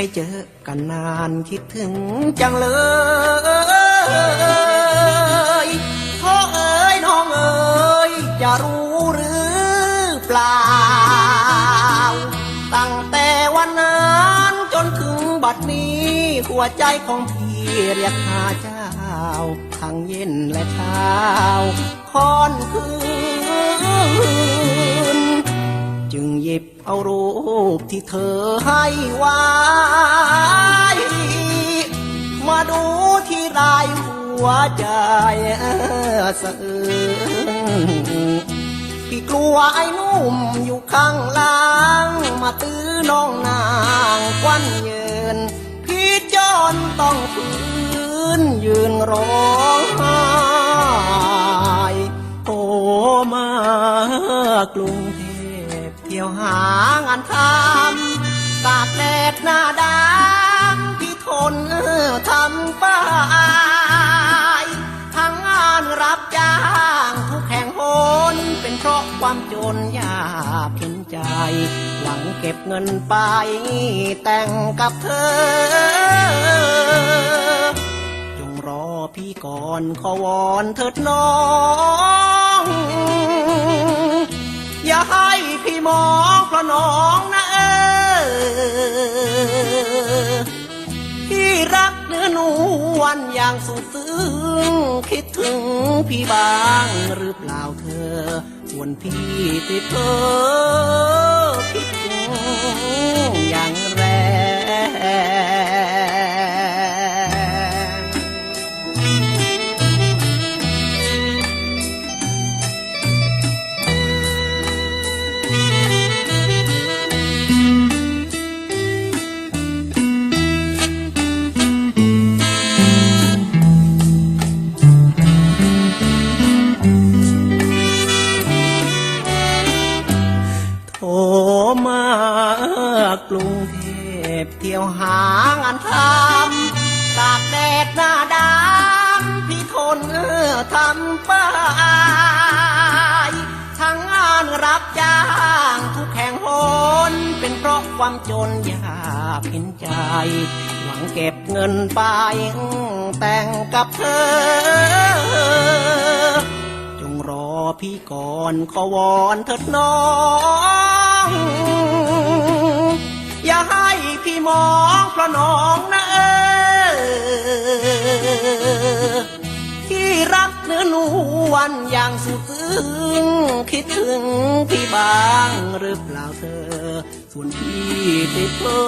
ไม่เจอกันนานคิดถึงจังเลยพ่อเอ๋ยน้องเอ๋ยจะรู้หรือเปล่า ตั้งแต่วันนั้นจนถึงบัดนี้ หัวใจของพี่เรียกหาเจ้า ทั้งเย็นและเช้าค่อนคืนจึงหยิบเอารูปที่เธอให้ไว้ วใจสะอื้นพี่กลัวไอ้นุ่มอยู่ข้างล่าง มาตื้อน้องนางควันเยิน พี่จอนต้องฝืนยืนร้องไห้โอ้มากรุงเทพเที่ยวหางานทำตากแดดหน้าดำพี่ทนทำไป นยากเห็นใจ หวังเก็บเงินไปแต่งกับเธอ จงรอพี่ก่อนขอวอนเถิดน้อง อย่าให้พี่มองเพราะน้องนะเออพี่รักเนื้อหนูวันอย่างสุดซึ้งคิดถึงพี่บ้างหรือเปล่าเธอ วนพี่ติดเธอผิดถึงอย่างแรง โทมากรุงเทพเที่ยวหางานทำตากแดดหน้าดำพี่ทนทำป้ายทางงานรับจ้างทุกแห่งหนเป็นเพราะความจนยากเห็นใจ หวังเก็บเงินไปแต่งกับเธอ จงรอพี่ก่อนขอวอนเถิดน้อง อย่าให้พี่มองเพราะน้องนะเออที่รักเนื้อหนูวันอย่างสุดซึ้งคิดถึงพี่บ้างหรือเปล่าเธอ ส่วนพี่ติดเพ้อ